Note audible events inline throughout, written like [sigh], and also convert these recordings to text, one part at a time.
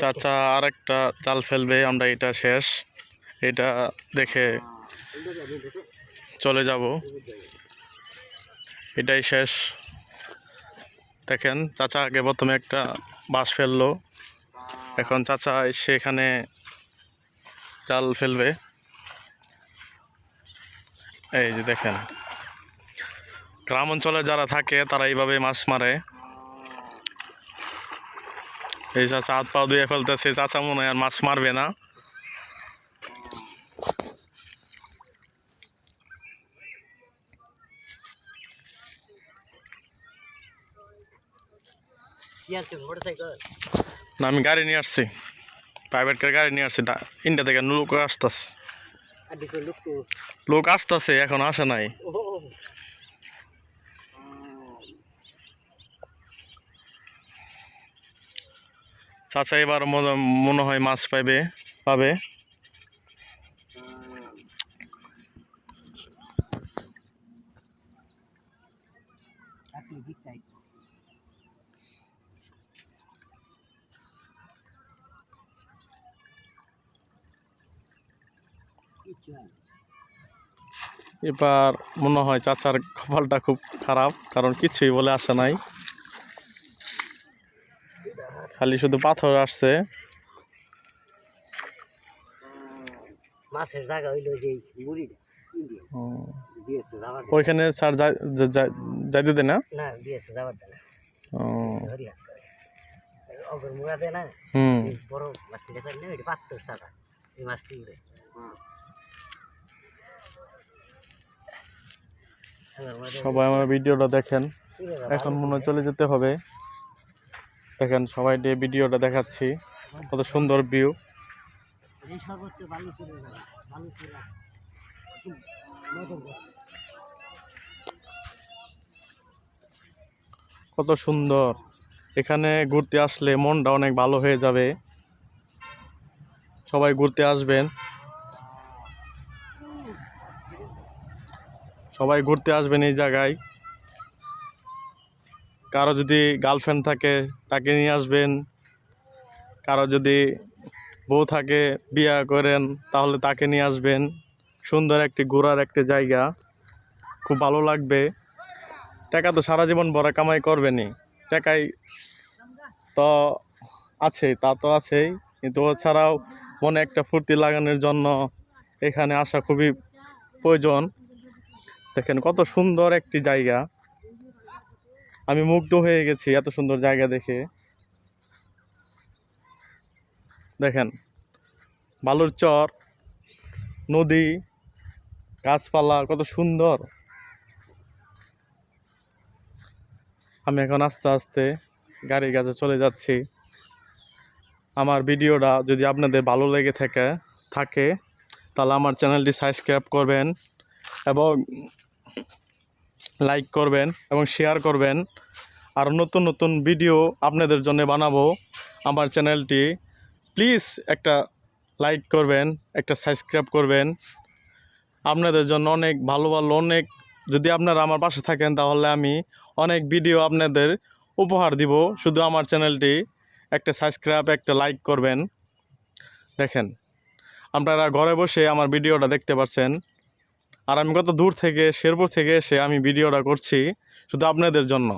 চাচা আর একটা জাল ফেলবে, আমরা এটা শেষ। এটা দেখে চলে যাব। এটাই শেষ। দেখেন, চাচা আগে প্রথমে একটা বাস ফেলল। এখন চাচা সেখানে চাল ফেলবে। এই যে দেখেন। গ্রাম অঞ্চলে যারা থাকে তারা এইভাবে মাছ মারে। এই চাচা হাত পা ধুয়ে ফেলতেছে চাচা মনে হয় আর মাছ মারবে না। আমি গাড়ি নিয়ে আসছি। প্রাইভেট কার গাড়ি নিয়ে আসছি ইন্ডিয়া থেকে লোক আসতেছে। লোক আসতেছে এখন আসে নাই। চাচা এবার মনে- মনে হয় মাছ পাইবে পাবে। এবার মনে হয় চাচার কপালটা খুব খারাপ কারণ কিছুই বলে আসে নাই। খালি শুধু পাথর আসছে। মাছের জায়গা হইল যে মুড়িটা ওইখানে স্যার যাইতে দেয় না? হুম। বড় মাছটা পাত্তর সাদা। এই মাছটি সবাই আমার ভিডিওটা দেখেন। এখন মনে চলে যেতে হবে। দেখেন, সবাই দিয়ে ভিডিওটা দেখাচ্ছি। কত সুন্দর ভিউ কত সুন্দর। এখানে ঘুরতে আসলে মনটা অনেক ভালো হয়ে যাবে। সবাই ঘুরতে আসবেন। সবাই ঘুরতে আসবেন এই জায়গায়। কারও যদি গার্লফ্রেন্ড থাকে, তাকে নিয়ে আসবেন। কারও যদি বউ থাকে, বিয়া করেন, তাহলে তাকে নিয়ে আসবেন। সুন্দর একটি ঘোরার একটি জায়গা। খুব ভালো লাগবে। টাকা তো সারা জীবন ভরা কামাই করবেনই। টাকাই তো আছে তা তো আছেই। কিন্তু ছাড়াও মনে একটা ফুর্তি লাগানোর জন্য এখানে আসা খুবই প্রয়োজন। দেখেন কত সুন্দর একটি জায়গা। আমি মুগ্ধ হয়ে গেছি এত সুন্দর জায়গা দেখে। দেখেন, বালুর চর, নদী, গাছপালা, কত সুন্দর। আমি এখন আস্তে আস্তে গাড়ির কাছে চলে যাচ্ছি। আমার ভিডিওটা যদি আপনাদের ভালো লেগে থাকে থাকে, তাহলে আমার চ্যানেলটি সাবস্ক্রাইব করবেন এবং লাইক করবেন এবং শেয়ার করবেন। আর নতুন নতুন ভিডিও আপনাদের জন্য বানাবো। আমার চ্যানেলটি প্লিজ একটা লাইক করবেন, একটা সাবস্ক্রাইব করবেন। আপনাদের জন্য অনেক ভালো ভালো, অনেক যদি আপনারা আমার পাশে থাকেন তাহলে আমি অনেক ভিডিও আপনাদের উপহার দিব। শুধু আমার চ্যানেলটি একটা সাবস্ক্রাইব একটা লাইক করবেন। দেখেন, আপনারা ঘরে বসে আমার ভিডিওটা দেখতে পাচ্ছেন। আর আমি কত দূর থেকে, শেরপুর থেকে এসে আমি ভিডিওটা করছি শুধু আপনাদের জন্য।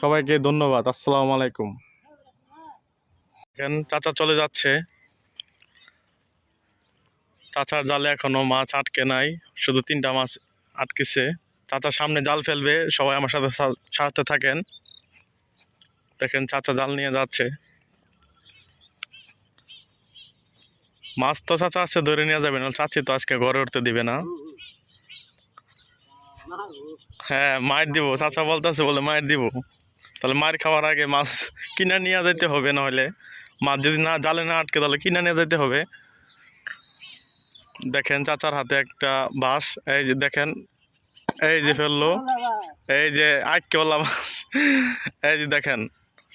সবাইকে ধন্যবাদ, আসসালামু আলাইকুম। এখন চাচা চলে যাচ্ছে। চাচার জালে এখনও মাছ আটকে নাই, শুধু তিনটা মাছ আটকেছে। চাচা সামনে জাল ফেলবে, সবাই আমার সাথে সাথে থাকেন। দেখেন, চাচা জাল নিয়ে যাচ্ছে। মাছ তো চাচা আছে, ধরে নিয়ে যাবে না চাচি তো আজকে ঘরে উঠতে দিবে না। হ্যাঁ মায়ের দিব, চাচা বলতেছে বলে মায়ের দিব। তাহলে মায়ের খাওয়ার আগে মাছ কিনে নিয়ে যেতে হবে নাহলে। মাছ যদি না, জালে না আটকে, তাহলে কিনে নিয়ে যেতে হবে। দেখেন চাচার হাতে একটা বাঁশ, এই যে দেখেন, এই যে ফেলল, এই যে আটকে বললাম। এই যে দেখেন,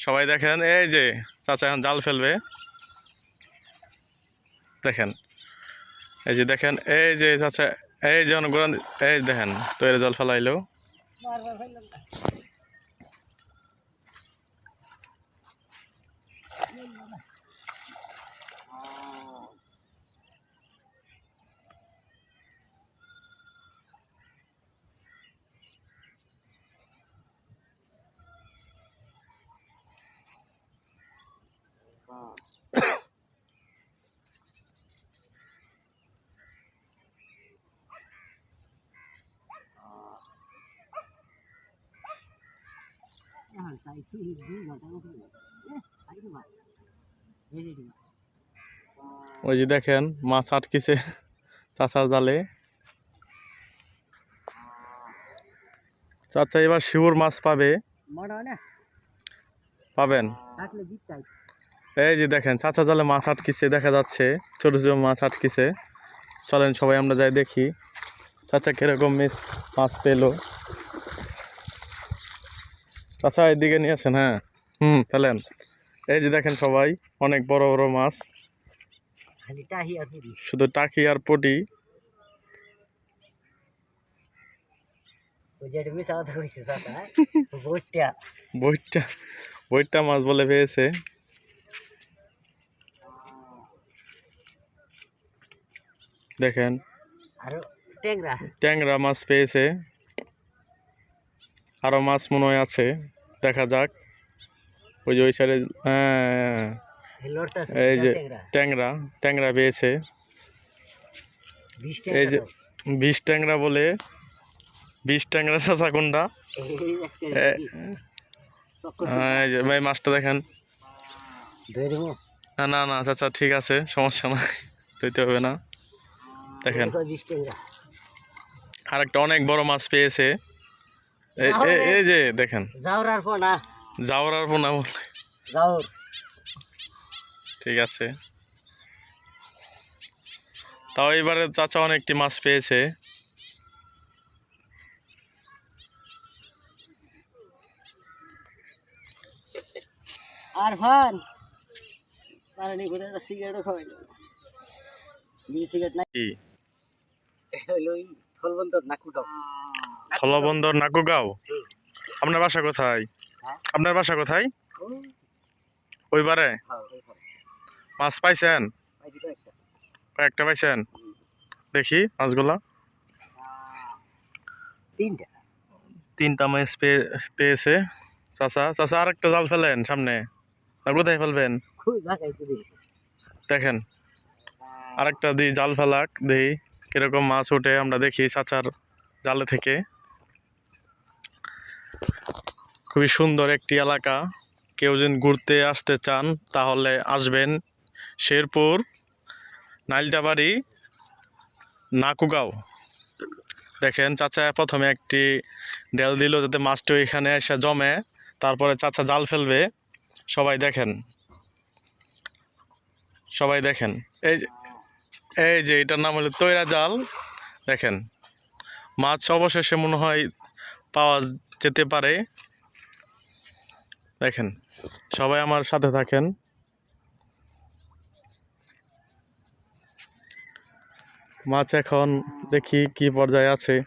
সবাই দেখেন, এই যে চাচা এখন জাল ফেলবে। দেখেন। এই যে দেখেন, এই যে আচ্ছা এই যে অনুগ্রহ এই দেখেন, তৈরি জল ফেলাইলো। ওই যে দেখেন মাছ আটকিছে চাচার জালে। চাচা এবার শিউর মাছ পাবে। পাবেন? এই যে দেখেন চাচা জালে মাছ আটকিছে দেখা যাচ্ছে, ছোট ছোট মাছ আটকিছে চলেন সবাই আমরা যাই দেখি, চাচা কীরকম মিস মাছ পেল। চাচা এদিকে নিয়ে আসেন হ্যাঁ। হুম। ফেলেন। এই যে দেখেন সবাই অনেক বড় বড় মাছ। শুধু টাকি আর পটি। চাচা [laughs] বইটা মাছ বলে পেয়েছে। দেখেন। আর ট্যাংরা। ট্যাংরা মাছ পেয়েছে। আরও মাছ মনে হয় আছে দেখা যাক। ওই যে ওই সাইডে হ্যাঁ। এই যে ট্যাংরা। ট্যাংরা পেয়েছে এই যে বিষ ট্যাংরা বলে বিষ ট্যাংরা চাচা কোনটা এই একটা হ্যাঁ, এই যে এই মাছটা দেখেন। না না না চাচা ঠিক আছে সমস্যা নাই ধুইতে হবে না। দেখেন। ট্যাংরা? আরেকটা অনেক বড় মাছ পেয়েছে। এই যে দেখেন। যাওর আর ফো না যাওয়ার আর পোনা বলে যাওর ঠিক আছে। তাও এবারে চাচা অনেকটি মাছ পেয়েছে। আর ফান পারানি কোথায় একটা সিগারেটও খাওয়াই বিড়ি সিগারেট নাই? থলবন্দর নাকুগাঁও। আপনার বাসা কোথায়? হ্যাঁ? আপনার বাসা কোথায়? ওইবারে হ্যাঁ মাছ পাইছেন? একটা কয়েকটা। পাইছেন? দেখি মাছগুলা। তিনটা। তিনটা মাছ পেয়ে পেয়েছে। চাচা চাচা আরেকটা জাল ফেলেন সামনে। আর কোথায় ফেলবেন? দেখেন। আরেকটা দিই জাল ফেলাক দিই কীরকম মাছ ওঠে আমরা দেখি চাচার জালে থেকে। খুবই সুন্দর একটি এলাকা। কেউ যদি ঘুরতে আসতে চান তাহলে আসবেন শেরপুর, নাইলটাবাড়ি, নাকুগাঁও। দেখেন চাচা প্রথমে একটি ডেল দিল যাতে মাছটি এখানে এসে জমে, তারপরে চাচা জাল ফেলবে। সবাই দেখেন। সবাই দেখেন। এই এই যে, এটার নাম হলো তৈরা জাল। দেখেন, মাছ অবশেষে মনে হয় পাওয়া যেতে পারে। দেখেন, সবাই আমার সাথে থাকেন। মাছ এখন দেখি কি পর্যায়ে আছে।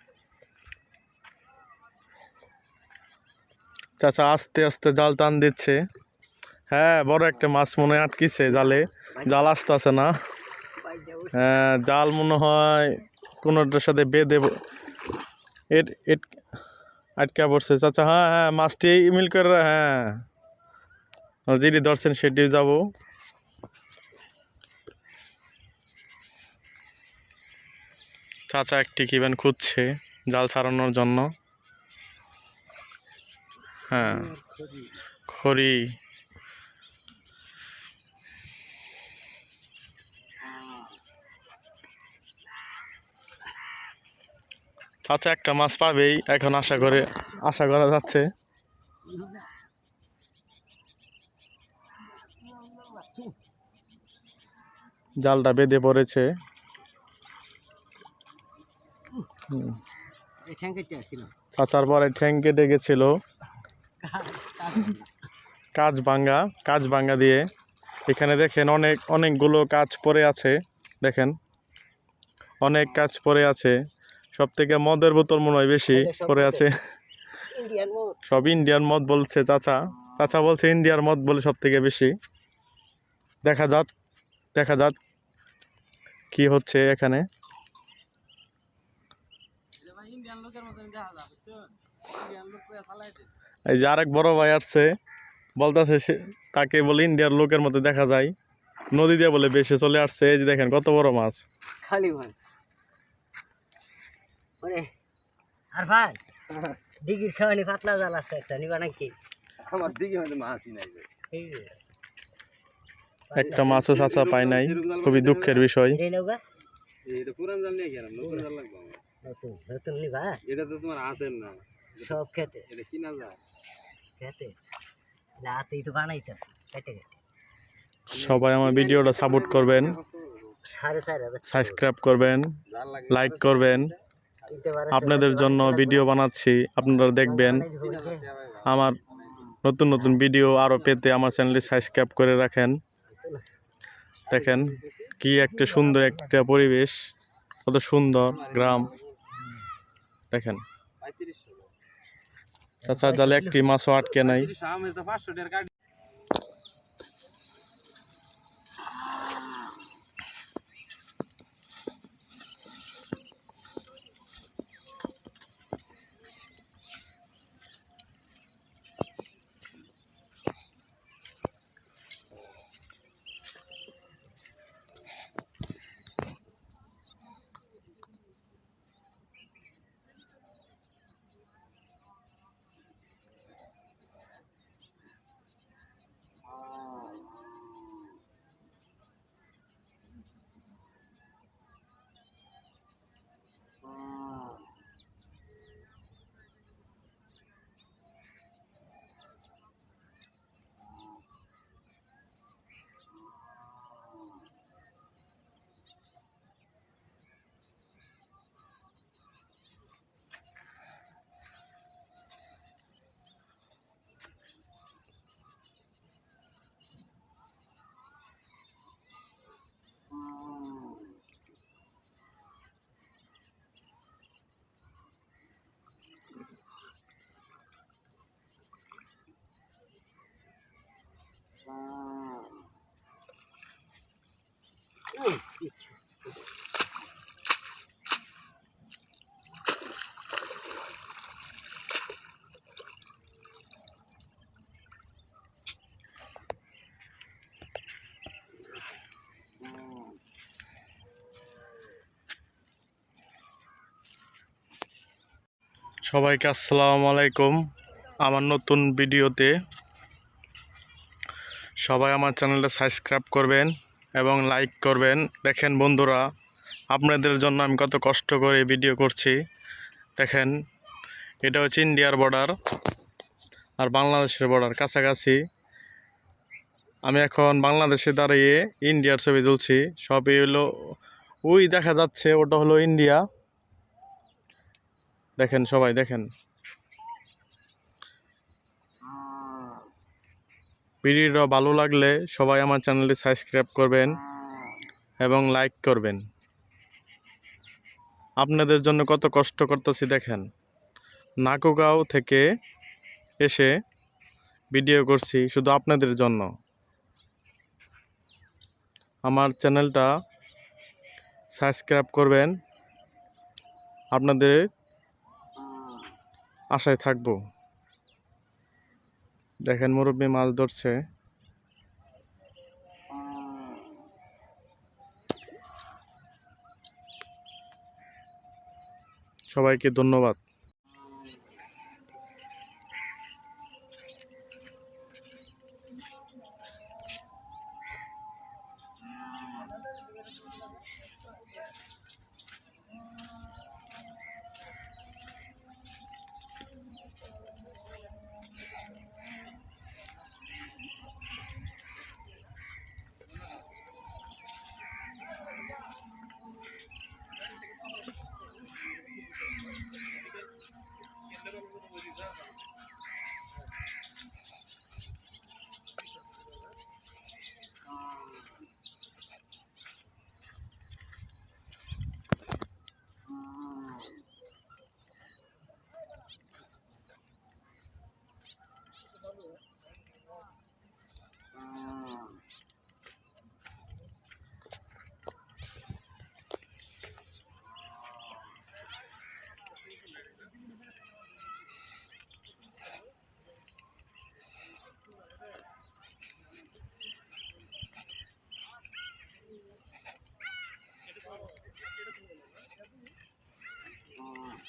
চাচা আস্তে আস্তে জাল টান দিচ্ছে। হ্যাঁ বড় একটা মাছ মনে আটকিছে জালে। জাল আসতেছে না। জাল মনে হয় কোনোটার সাথে বেঁধে এট এট, আটকা পড়ছে। চাচা হ্যাঁ হ্যাঁ মাছটি মিল করে হ্যাঁ। যিনি ধরছেন সেটি যাব। চাচা একটি কিবেন খুঁজছে জাল ছাড়ানোর জন্য। হ্যাঁ খড়ি। চাচা একটা মাছ পাবেই, এখন আশা করে, আশা করা যাচ্ছে। জালটা বেঁধে পড়েছে। চাচার পরে ঠ্যাং কেটে গেছিল। কাজ ভাঙ্গা কাজ ভাঙ্গা দিয়ে। এখানে দেখেন অনেক, অনেকগুলো কাজ পড়ে আছে, দেখেন। অনেক কাজ পড়ে আছে। সব থেকে মদের বোতল মনে হয় বেশি পড়ে আছে। সব ইন্ডিয়ান মদ বলছে চাচা। চাচা বলছে ইন্ডিয়ার মদ বলে সব থেকে বেশি। দেখা যাক দেখা যাক কি হচ্ছে এখানে। এই যে আরেক বড় ভাই আসছে বলতেছে সে তাকে বলে ইন্ডিয়ার লোকের মতো দেখা যায়। নদী দিয়ে বলে বেশি চলে আসছে। এই যে দেখেন কত বড় মাছ। খালি মাছ। মানে আর ভাই দিঘির খাওয়ানি পাতলা জাল আছে একটা নিবা নাকি? আমার দিকে হয়তো মাছই নাই একটা মাছও চাচা পায় নাই। খুবই দুঃখের বিষয়। এই নৌকা এটা পুরান জাল নিয়ে গেলাম নতুন জাল লাগবে নতুন নতুন নিবা? এটা তো তোমার হাতের না। সব খেতে। এটা কিনা যায়? খেতে। রাতেই তো বানাইতেছে কেটে কেটে সবাই আমার ভিডিওটা সাপোর্ট করবেন সাবস্ক্রাইব করবেন লাইক করবেন। আপনাদের জন্য ভিডিও বানাচ্ছি আপনারা দেখবেন। আমার নতুন নতুন ভিডিও আরও পেতে আমার চ্যানেলটি সাবস্ক্রাইব করে রাখেন। দেখেন কি একটা সুন্দর একটা পরিবেশ কত সুন্দর গ্রাম। দেখেন। তাছাড়া চাচা জালে একটি মাছও আটকে নাই। সবাইকে আসসালামু আলাইকুম। আমার নতুন ভিডিওতে সবাই আমার চ্যানেলটা সাবস্ক্রাইব করবেন এবং লাইক করবেন। দেখেন বন্ধুরা, আপনাদের জন্য আমি কত কষ্ট করে ভিডিও করছি। দেখেন, এটা হচ্ছে ইন্ডিয়ার বর্ডার আর বাংলাদেশের বর্ডার কাছাকাছি। আমি এখন বাংলাদেশে দাঁড়িয়ে ইন্ডিয়ার ছবি তুলছি। সবই হলো, ওই দেখা যাচ্ছে, ওটা হলো ইন্ডিয়া। দেখেন সবাই, দেখেন। ভিডিওটা ভালো লাগলে সবাই আমার চ্যানেলটি সাবস্ক্রাইব করবেন এবং লাইক করবেন। আপনাদের জন্য কত কষ্ট করতেছি দেখেন। নাকুগাঁও থেকে এসে ভিডিও করছি শুধু আপনাদের জন্য। আমার চ্যানেলটা সাবস্ক্রাইব করবেন। আপনাদের আশায় থাকব। দেখেন মুরব্বী মাছ ধরছে। সবাইকে ধন্যবাদ।